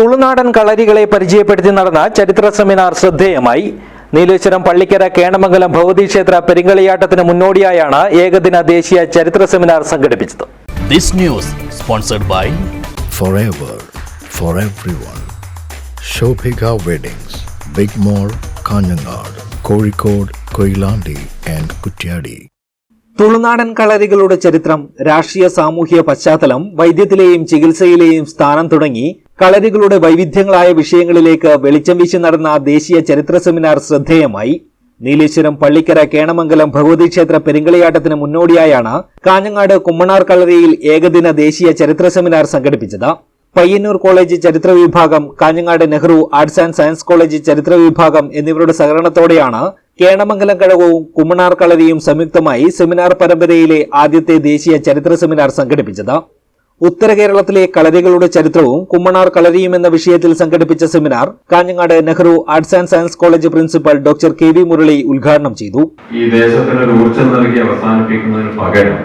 തുളുനാടൻ കളരികളെ പരിചയപ്പെടുത്തി നടന്ന ചരിത്ര സെമിനാർ ശ്രദ്ധേയമായി. നീലേശ്വരം പള്ളിക്കര കേണമംഗലം ഭഗവതി ക്ഷേത്ര പെരിങ്കളിയാട്ടത്തിന് മുന്നോടിയായാണ് ഏകദിന ദേശീയ ചരിത്ര സെമിനാർ സംഘടിപ്പിച്ചത്. This news sponsored by forever for everyone. Shobhika Weddings, Big mall Kanhangad Kozhikode Koilandi and Kuttiadi തുളുനാടൻ കളരികളുടെ ചരിത്രം രാഷ്ട്രീയ സാമൂഹ്യ പശ്ചാത്തലം വൈദ്യത്തിലെയും ചികിത്സയിലെയും സ്ഥാനം തുടങ്ങി കളരികളുടെ വൈവിധ്യങ്ങളായ വിഷയങ്ങളിലേക്ക് വെളിച്ചം വീശി നടന്ന ദേശീയ ചരിത്ര സെമിനാർ ശ്രദ്ധേയമായി. നീലേശ്വരം പള്ളിക്കര കേണമംഗലം ഭഗവതി ക്ഷേത്ര പെരിങ്കളിയാട്ടത്തിന് മുന്നോടിയായാണ് കാഞ്ഞങ്ങാട് കുമ്മണാർ കളരിയിൽ ഏകദിന ദേശീയ ചരിത്ര സെമിനാർ സംഘടിപ്പിച്ചത്. പയ്യന്നൂർ കോളേജ് ചരിത്ര വിഭാഗം Kanhangad Nehru arts and science college ചരിത്ര വിഭാഗം എന്നിവരുടെ സഹകരണത്തോടെയാണ് കേണമംഗലം കഴകവും കുമ്മണാർ കളരിയും സംയുക്തമായി സെമിനാർ പരമ്പരയിലെ ആദ്യത്തെ ദേശീയ ചരിത്ര സെമിനാർ സംഘടിപ്പിച്ചത്. ഉത്തര കേരളത്തിലെ കളരികളുടെ ചരിത്രവും കുമ്മണാർ കളരിയും എന്ന വിഷയത്തിൽ സംഘടിപ്പിച്ച seminar Kanhangad Nehru arts and science college principal doctor K V Murali ഉദ്ഘാടനം ചെയ്തു. ഈ ദേശത്തിന് ഒരു ഊർജം നൽകി അവസാനിപ്പിക്കുന്നതിന് പകരം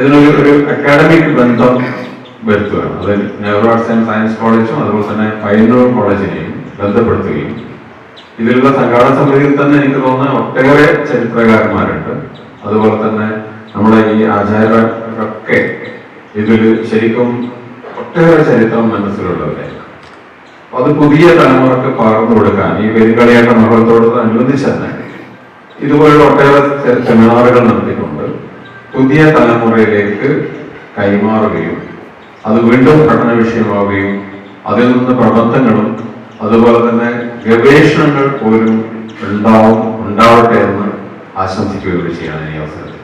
ഇതിനൊരു ഒരു അക്കാഡമിക് ബന്ധം വരുത്തുകയാണ്. അത് നെഹ്റു ആർട്സ് ആൻഡ് സയൻസ് കോളേജും അതുപോലെ തന്നെ പയ്യന്നൂർ കോളേജിനെയും ബന്ധപ്പെടുത്തുകയും ഇതിലുള്ള സംഘാടന സമിതിയിൽ തന്നെ എനിക്ക് തോന്നുന്ന ഒട്ടേറെ ചരിത്രകാരന്മാരുണ്ട്. അതുപോലെ തന്നെ നമ്മുടെ ഈ ആചാര്യരൊക്കെ ഇതിൽ ശരിക്കും ഒട്ടേറെ ചരിത്രം മനസ്സിലുള്ളവരായിരുന്നു അത് പുതിയ തലമുറയ്ക്ക് പകർന്നു കൊടുക്കാൻ ഈ പെരുങ്കളിയാട്ട മഹത്വത്തോട് അനുബന്ധിച്ച് ഇതുപോലുള്ള ഒട്ടേറെ സെമിനാറുകൾ നടത്തിക്കൊണ്ട് പുതിയ തലമുറയിലേക്ക് കൈമാറുകയും അത് വീണ്ടും പഠന വിഷയമാവുകയും അതിൽ നിന്ന് പ്രബന്ധങ്ങളും അതുപോലെ തന്നെ ഗവേഷണങ്ങൾ പോലും ഉണ്ടാവും ഉണ്ടാവട്ടെ എന്ന് ആശംസിക്കുകയും ചെയ്യാൻ ഈ അവസരത്തിൽ.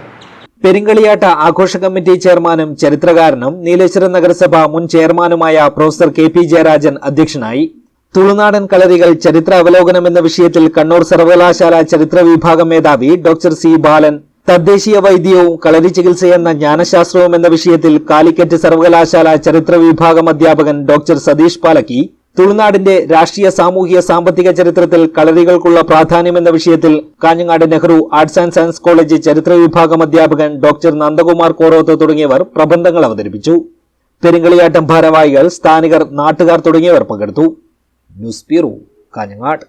പെരിങ്കളിയാട്ട ആഘോഷ കമ്മിറ്റി ചെയർമാനും ചരിത്രകാരനും നീലേശ്വരം നഗരസഭ മുൻ ചെയർമാനുമായ പ്രൊഫസർ കെ പി ജയരാജൻ അധ്യക്ഷനായി. തുളുനാടൻ കളരികൾ ചരിത്ര അവലോകനം എന്ന വിഷയത്തിൽ കണ്ണൂർ സർവകലാശാല ചരിത്ര വിഭാഗം മേധാവി ഡോക്ടർ സി ബാലൻ. തദ്ദേശീയ വൈദ്യവും കളരി ചികിത്സ എന്ന ജ്ഞാനശാസ്ത്രവും എന്ന വിഷയത്തിൽ കാലിക്കറ്റ് സർവകലാശാല ചരിത്ര വിഭാഗം അധ്യാപകൻ ഡോക്ടർ സതീഷ് പാലക്കി. തുളുനാടിന്റെ രാഷ്ട്രീയ സാമൂഹിക സാമ്പത്തിക ചരിത്രത്തിൽ കളരികൾക്കുള്ള പ്രാധാന്യം എന്ന വിഷയത്തിൽ Kanhangad Nehru arts and science college ചരിത്ര വിഭാഗം അധ്യാപകൻ ഡോക്ടർ നന്ദകുമാർ കോറോത്ത് തുടങ്ങിയവർ പ്രബന്ധങ്ങൾ അവതരിപ്പിച്ചു. പെരുങ്കളിയാട്ടം ഭാരവാഹികൾ സ്ഥാനികർ നാട്ടുകാർ തുടങ്ങിയവർ പങ്കെടുത്തു. News bureau Kanhangad.